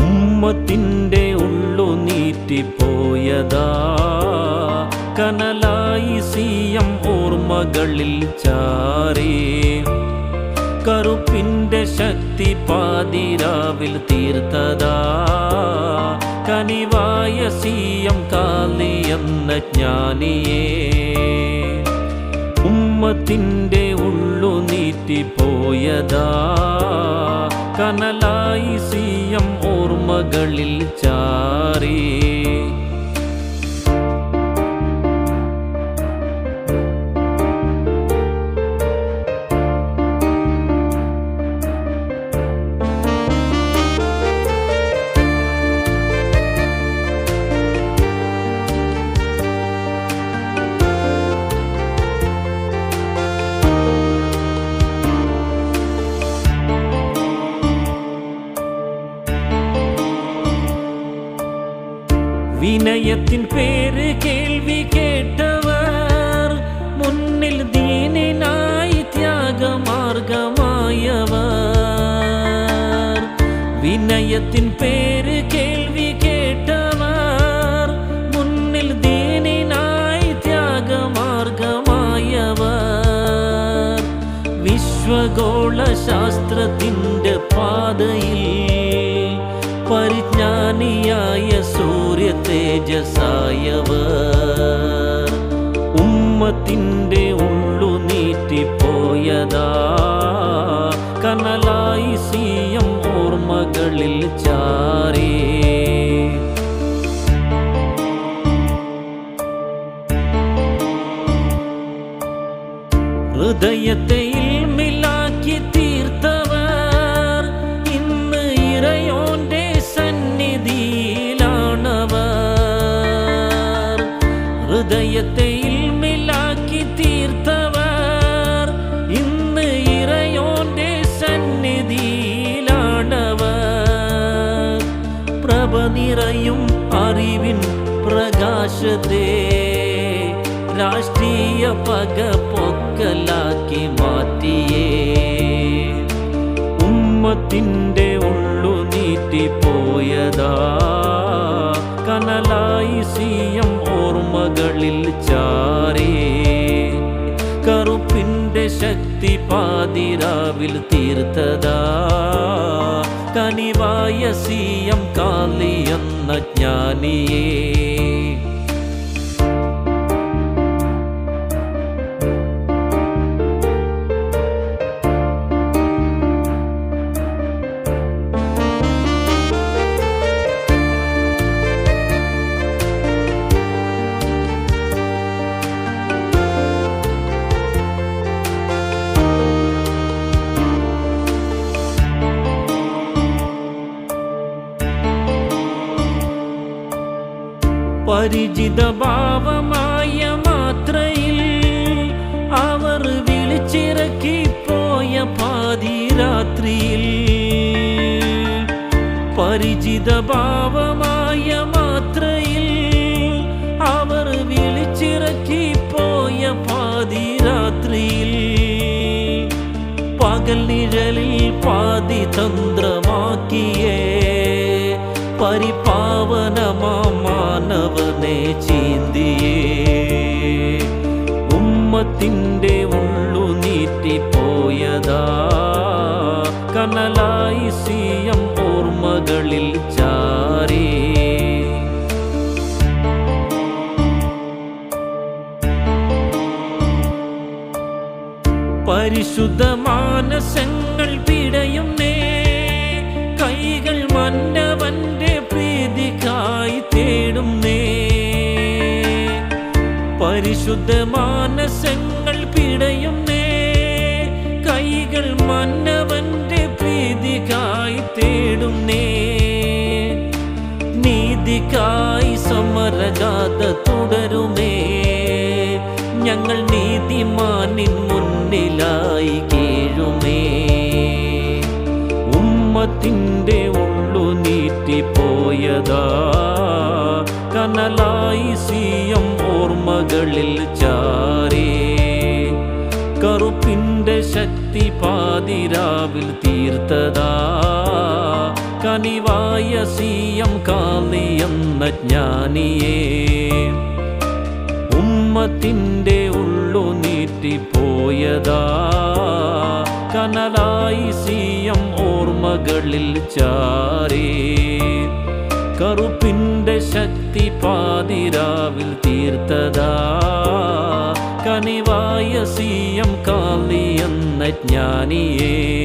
ഉമ്മത്തിന്റെ ഉള്ളു നീറ്റിപ്പോയതാ കനലായി സിയം ഓർമ്മകളിൽ ചാരേ. കറുപ്പിന്റെ ശക്തി പാതിരാവിൽ തീർത്തതാ. കനിവായ സിയം കാലി എന്ന ജ്ഞാനിയേ. ഉമ്മത്തിന്റെ ഉള്ളു നീറ്റിപ്പോയതാ കനലായി സിയം കടലിൽ ചാറി ഓർമ്മകളിൽ ചാരേ വിനയത്തിൻ പേര് കേൾവി കേട്ടവർ മുന്നിൽ ദീനിനായി ത്യാഗമാർഗമായവർ വിനയത്തിൻ പേര് കേൾവി കേട്ടവർ മുന്നിൽ ദീനിനായി ത്യാഗമാർഗമായവർ വിശ്വഗോള ശാസ്ത്രത്തിൻ്റെ പാതയിൽ തേജസായവർ. ഉമ്മത്തിന്റെ ഉള്ളു നീറ്റിപ്പോയതാ. കനലായി സിയം ഓർമ്മകളിൽ ചാരേ. ഹൃദയത്തെ ഹൃദയത്തെ ഇൽമിലാക്കി തീർത്തവർ. ഇന്ന് ഇറയോന്റെ സന്നിധിയിലാണവർ. പ്രഭ നിറയും അറിവിൻ പ്രകാശത്തെ രാഷ്ട്രീയ പക പൊക്കലാക്കി മാറ്റിയേ. ഉമ്മത്തിന്റെ ഉള്ളു നീറ്റിപ്പോയതാ ചാരേ കറുപ്പിന്റെ ശക്തി പാതിരാവിൽ തീർത്തതാ. കനിവായ സീയം കാലി എന്ന ജ്ഞാനിയേ. പരിചിത ഭാവമായ മാത്രയിൽ അവർ വിളിച്ചിറക്കി പോയ പാതിരാത്രിയിൽ. പരിചിത ഭാവമായ മാത്രയിൽ അവർ വിളിച്ചിറക്കി പോയ പാതിരാത്രിയിൽ. പകൽ നിഴലിൽ പാതി തന്ത്രമാക്കിയേ ഉമ്മത്തിന്റെ ഉള്ളു നീറ്റിപ്പോയതാ. കനലായി സിയം ഓർമ്മകളിൽ ചാരേ. പരിശുദ്ധ മാനസങ്ങൾ പിടയുന്നേ കൈകൾ മന്നവന്റെ തുടരുമേ ഞങ്ങൾ നീതിമാനിൻ മുന്നിലായി കീഴുമേ. ഉമ്മത്തിന്റെ ഉള്ളു നീറ്റിപ്പോയതാ. കനലായി സിയം ഓർമ്മകളിൽ ചാരേ. കറുപ്പിന്റെ ശക്തി പാതിരാവിൽ തീർത്തതാ. കനിവായ സീയം കാളി ജ്ഞാനിയേ. ഉമ്മത്തിന്റെ ഉള്ളു നീറ്റിപ്പോയതാ. കനലായി സീയം ഓർമ്മകളിൽ ചാരേ. കറുപ്പിന്റെ ശക്തി പാതിരാവിൽ തീർത്തതാ. കനിവായ സീയം കാളി ജ്ഞാനിയേ.